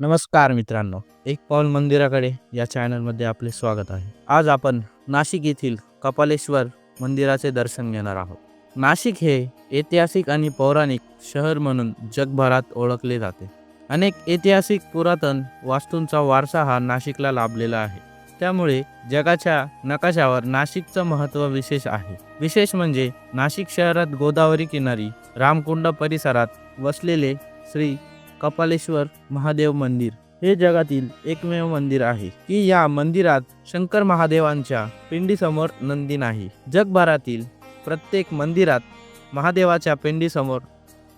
नमस्कार मित्रांनो एक पाऊल मंदिराकडे या चॅनलमध्ये आपले स्वागत आहे. आज आपण नाशिक येथील कपालेश्वर मंदिराचे दर्शन घेणार आहोत. नाशिक हे ऐतिहासिक आणि पौराणिक शहर म्हणून जगभरात ओळखले जाते. अनेक ऐतिहासिक पुरातन वास्तूंचा वारसा हा नाशिकला लाभलेला आहे. त्यामुळे जगाच्या नकाशावर नाशिकचं महत्त्व विशेष आहे. विशेष म्हणजे नाशिक शहरात गोदावरी किनारी रामकुंड परिसरात वसलेले श्री कपालेश्वर महादेव मंदिर हे जगातील एकमेव मंदिर आहे. की या मंदिरात शंकर महादेवांच्या पिंडीसमोर नंदी नाही. जगभरातील प्रत्येक मंदिरात महादेवाच्या पिंडीसमोर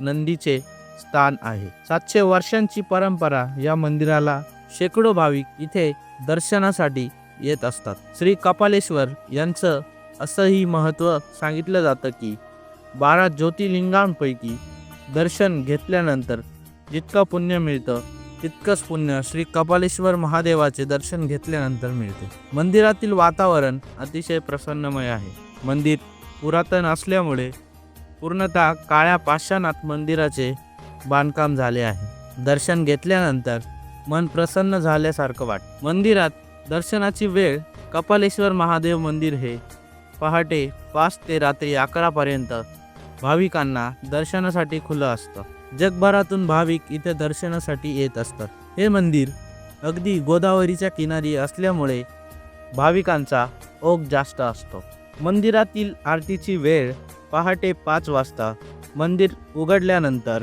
नंदीचे स्थान आहे. सातशे वर्षांची परंपरा या मंदिराला शेकडो भाविक इथे दर्शनासाठी येत असतात. श्री कपालेश्वर यांचं असंही महत्त्व सांगितलं जातं की बारा ज्योतिर्लिंगांपैकी दर्शन घेतल्यानंतर जितकं पुण्य मिळतं तितकंच पुण्य श्री कपालेश्वर महादेवाचे दर्शन घेतल्यानंतर मिळते. मंदिरातील वातावरण अतिशय प्रसन्नमय आहे. मंदिर पुरातन असल्यामुळे पूर्णतः काळ्या पाषाणात मंदिराचे बांधकाम झाले आहे. दर्शन घेतल्यानंतर मन प्रसन्न झाल्यासारखं वाट मंदिरात दर्शनाची वेळ कपालेश्वर महादेव मंदिर हे पहाटे पाच ते रात्री अकरापर्यंत भाविकांना दर्शनासाठी खुलं असतं. जगभरातून भाविक इथे दर्शनासाठी येत असतात. हे मंदिर अगदी गोदावरीच्या किनारी असल्यामुळे भाविकांचा ओघ जास्त असतो. मंदिरातील आरतीची वेळ पहाटे पाच वाजता. मंदिर उघडल्यानंतर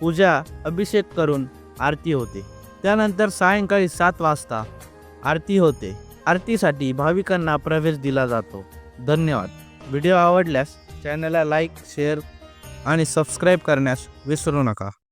पूजा अभिषेक करून आरती होते. त्यानंतर सायंकाळी सात वाजता आरती होते. आरतीसाठी भाविकांना प्रवेश दिला जातो. धन्यवाद. व्हिडिओ आवडल्यास चॅनलला लाईक शेअर आणि सबस्क्राईब करण्यास विसरू नका.